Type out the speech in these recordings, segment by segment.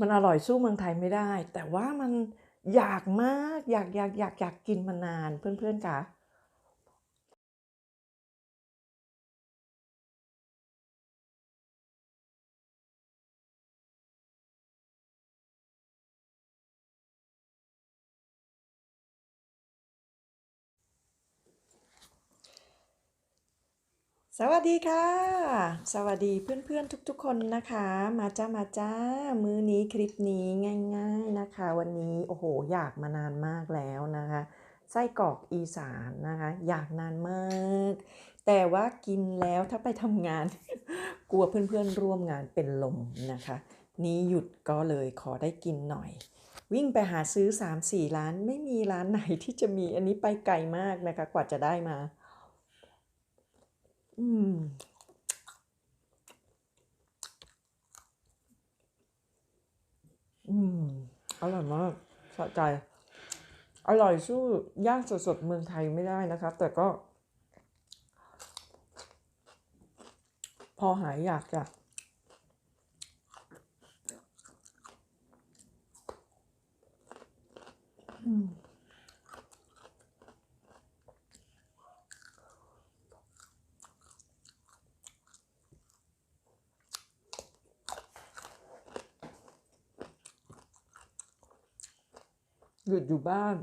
มันอร่อยสู้เมืองไทยไม่ได้ แต่ว่ามันอยากมากอยากอยากอยากอยากกินมานานเพื่อนๆค่ะ สวัสดีค่ะ สวัสดีเพื่อนๆทุกๆคนนะคะ มาจ้ามาจ้า มื้อนี้คลิปนี้ง่าย ๆนะคะ วันนี้โอ้โหอยากมานานมากแล้วนะคะไส้กรอกอีสานนะคะ อยากนานมาก แต่ว่ากินแล้วถ้าไปทำงาน กลัวเพื่อนๆร่วมงานเป็นลมนะคะ นี้หยุดก็เลยขอได้กินหน่อย วิ่งไปหาซื้อ 3-4 ร้านไม่มีร้านไหนที่จะมีอันนี้ไปไกลมากนะคะ กว่าจะได้มา อืมอืมอร่อยมากสะใจ อร่อยสู้ย่างสดๆเมืองไทยไม่ได้นะครับ แต่ก็ พอหายอยากจะ หยุดอยู่บ้าน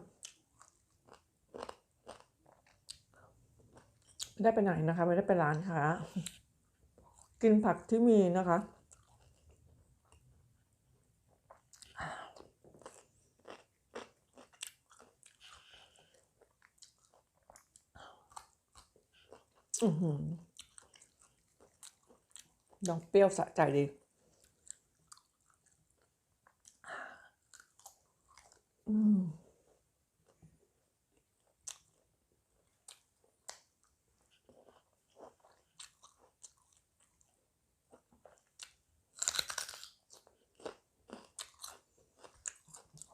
ไม่ได้ไปไหนนะคะ ไม่ได้ไปร้านค้ากินผักที่มีนะคะ อือหือดองเปรี้ยวสะใจดี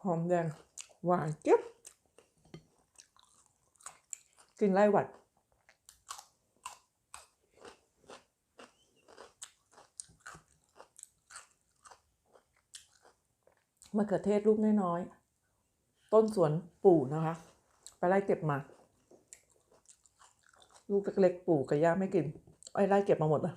หอมแดงหวานเจี๊ยบกินไล่หวัด มะเขือเทศลูกน้อยๆ ต้นสวนปู่นะคะ ไปไล่เก็บมา ลูกเล็กๆ ปู่กับย่าไม่กิน ไอ้ไล่เก็บมาหมดเลย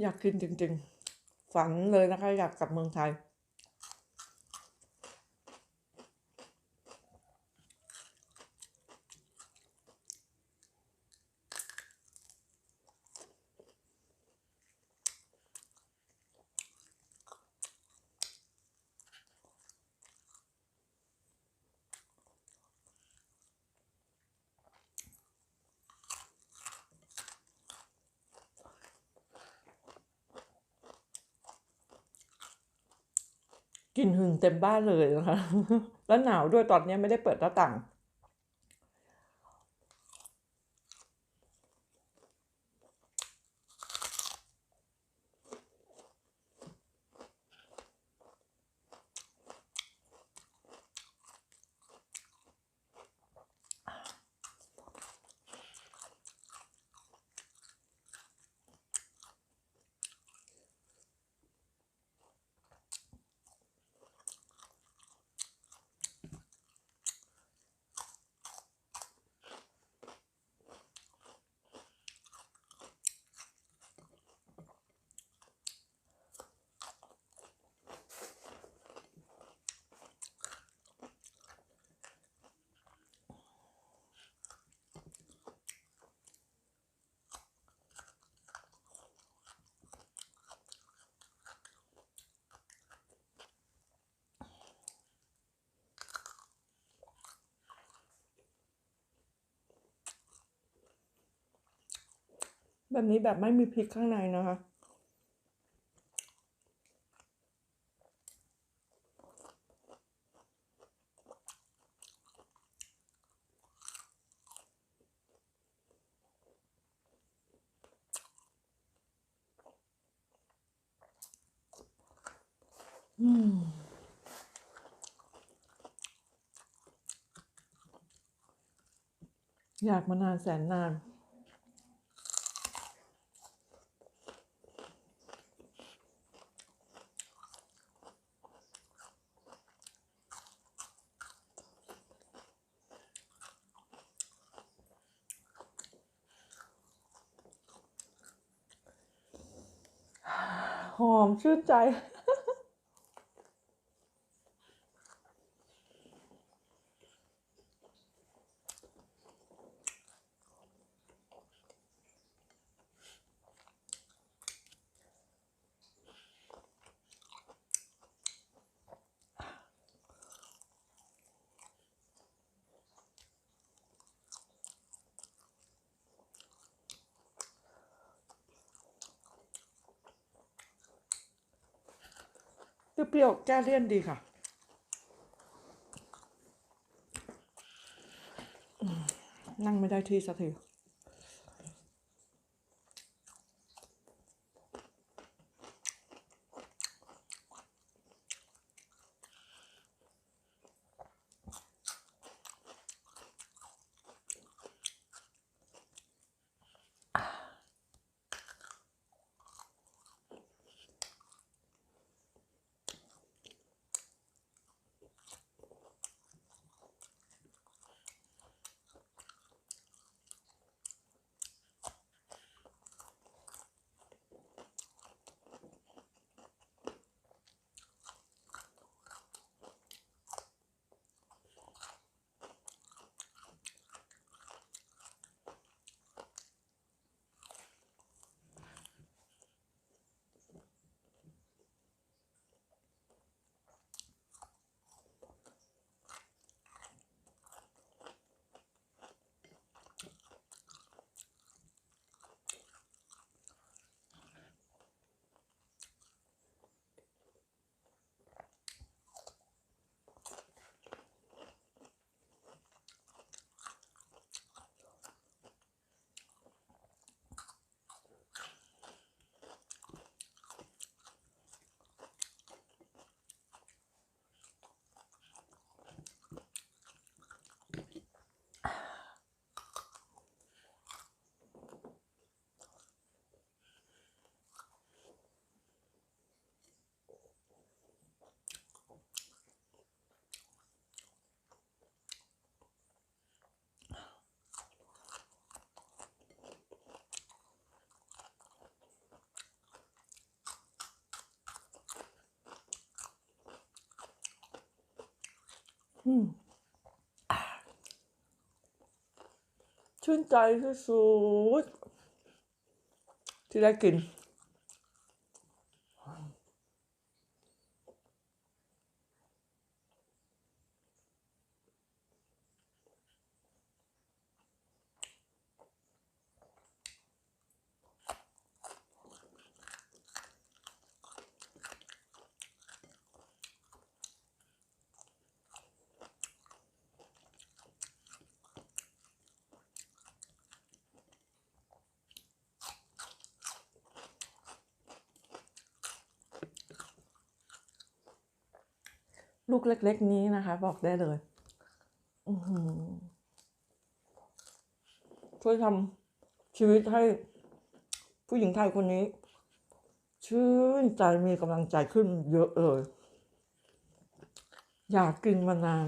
อยากกินจริงๆ ฝันเลยนะคะ อยากกลับเมืองไทย กลิ่นหึงเต็มบ้านเลยนะคะ แล้วหนาวด้วยตอนนี้ไม่ได้เปิดหน้าต่าง แบบนี้แบบไม่มีพริกข้างในนะคะ อืมอยากมานานแสนนาน ชื่นใจ เปรี้ยวๆแก้เลี่ยนดีค่ะนั่งไม่ได้ที่สักที ชื่นใจที่สุดที่ได้กิน ลูกเล็ก ๆ นี้นะคะ บอกได้เลยช่วยทำชีวิตให้ผู้หญิงไทยคนนี้ ชื่นใจมีกำลังใจขึ้นเยอะเลย อยากกินมานาน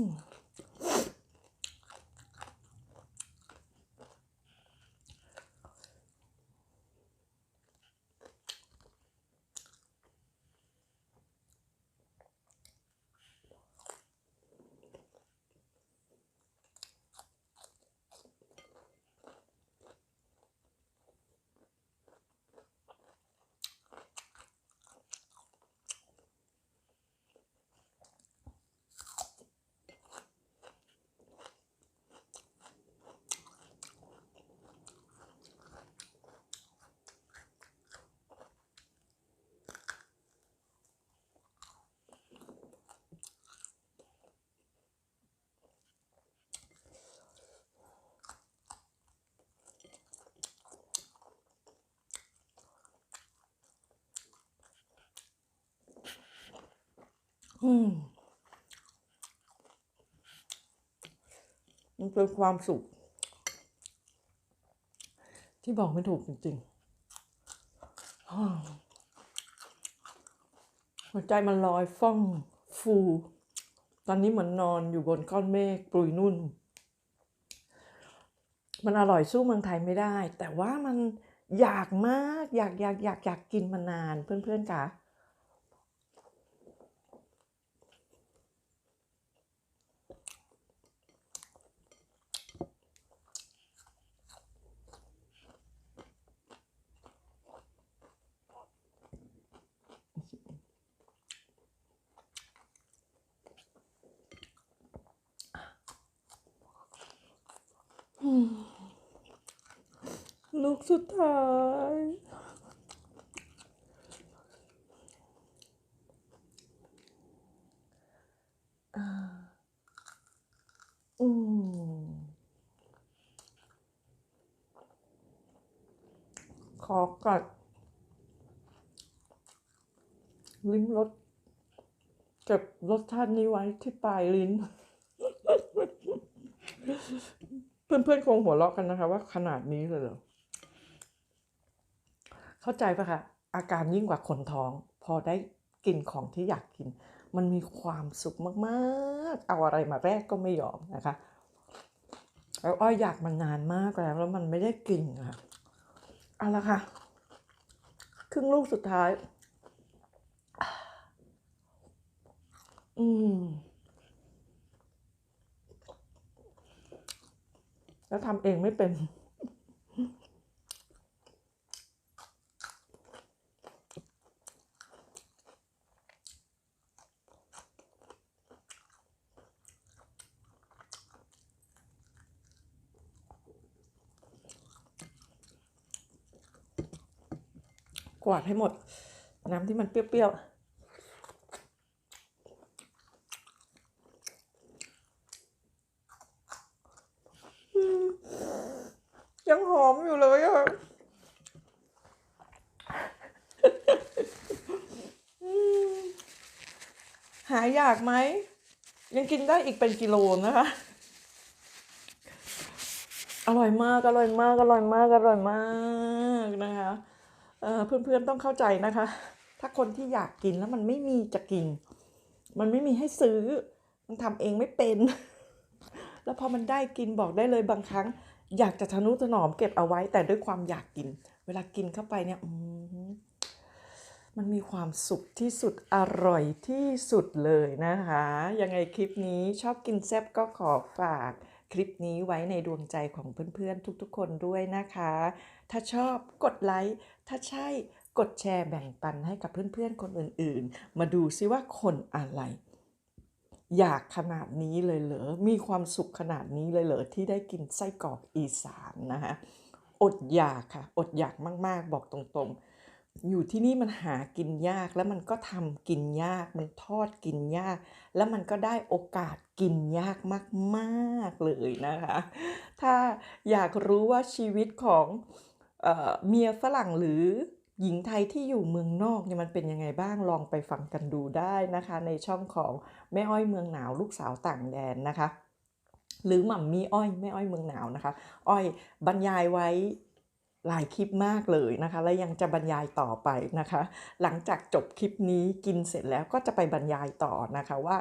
ม อืมมันเป็นความสุข ที่บอกไม่ถูกจริงๆหัวใจมันลอยฟ่องฟู ตอนนี้เหมือนนอนอยู่บนก้อนเมฆปลุยนุ่น มันอร่อยสู้เมืองไทยไม่ได้ แต่ว่ามันอยากมาก อยากอยากอยากอยากกินมานานเพื่อนๆค่ะ ลูกสุดท้าย อืมขอกัด ลิ้มรสเก็บรสชาตินี้ไว้ที่ปลายลิ้น เพื่อนๆคงหัวเราะกันนะคะ ว่าขนาดนี้เลยเหรอ เข้าใจปะคะ อาการยิ่งกว่าคนท้อง พอได้กินของที่อยากกิน มันมีความสุขมากๆ เอาอะไรมาแรกก็ไม่ยอมนะคะ แล้วอ้อยอยากมันนานมากแล้วแล้วมันไม่ได้กินค่ะเอาละค่ะ ครึ่งลูกสุดท้าย อืม แล้วทำเองไม่เป็น กวาดให้หมด น้ำที่มันเปรี้ยวๆอืมยังหอมอยู่เลยอะ อืม หาอยากไหม ยังกินได้อีกเป็นกิโลนะคะ อร่อยมากอร่อยมากอร่อยมากอร่อยมากนะคะเอ่อเพื่อนๆต้องเข้าใจนะคะ ถ้าคนที่อยากกินแล้วมันไม่มีจะกิน มันไม่มีให้ซื้อ มันทำเองไม่เป็น แล้วพอมันได้กินบอกได้เลยบางครั้ง อยากจะทะนุถนอมเก็บเอาไว้แต่ด้วยความอยากกิน เวลากินเข้าไปเนี่ยอืม มันมีความสุขที่สุดอร่อยที่สุดเลยนะคะ ยังไงคลิปนี้ชอบกินแซ่บก็ขอฝากคลิปนี้ไว้ในดวงใจของเพื่อนๆ ทุกๆ คนด้วยนะคะ ถ้าชอบกดไลค์ ถ้าใช่กดแชร์แบ่งปันให้กับเพื่อนๆ คนอื่นๆ มาดูซิว่าคนอะไร อยากขนาดนี้เลยเหรอ มีความสุขขนาดนี้เลยเหรอ ที่ได้กินไส้กรอกอีสานนะคะ อดอยากค่ะ อดอยากมากๆ บอกตรงๆ อยู่ที่นี่มันหากินยากแล้วมันก็ทำกินยาก มันทอดกินยาก แล้วมันก็ได้โอกาสกินยากมากๆเลยนะคะ ถ้าอยากรู้ว่าชีวิตของเออเมียฝรั่งหรือหญิงไทยที่อยู่เมืองนอกเนี่ยมันเป็นยังไงบ้างลองไปฟังกันดูได้นะคะ ในช่องของแม่อ้อยเมืองหนาวลูกสาวต่างแดนนะคะ หรือหม่ำมีอ้อยแม่อ้อยเมืองหนาวนะคะ อ้อยบรรยายไว้ หลายคลิปมากเลยนะคะ และยังจะบรรยายต่อไปนะคะ หลังจากจบคลิปนี้กินเสร็จแล้วก็จะไปบรรยายต่อนะคะว่า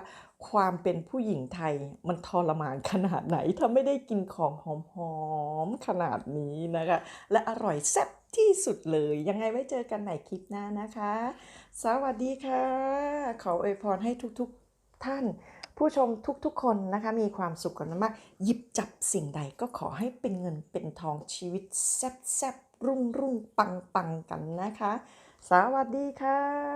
ความเป็นผู้หญิงไทยมันทรมานขนาดไหน ถ้าไม่ได้กินของหอมๆขนาดนี้นะคะ และอร่อยแซ่บที่สุดเลย ยังไงไว้เจอกันใหม่คลิปหน้านะคะ สวัสดีค่ะ ขออวยพรให้ทุกๆท่าน ผู้ชมทุกๆคนนะคะมีความสุขกันมากหยิบจับสิ่งใดก็ขอให้เป็นเงินเป็นทองชีวิตแซ่บๆรุ่งรุ่งปังปังกันนะคะ สวัสดีค่ะ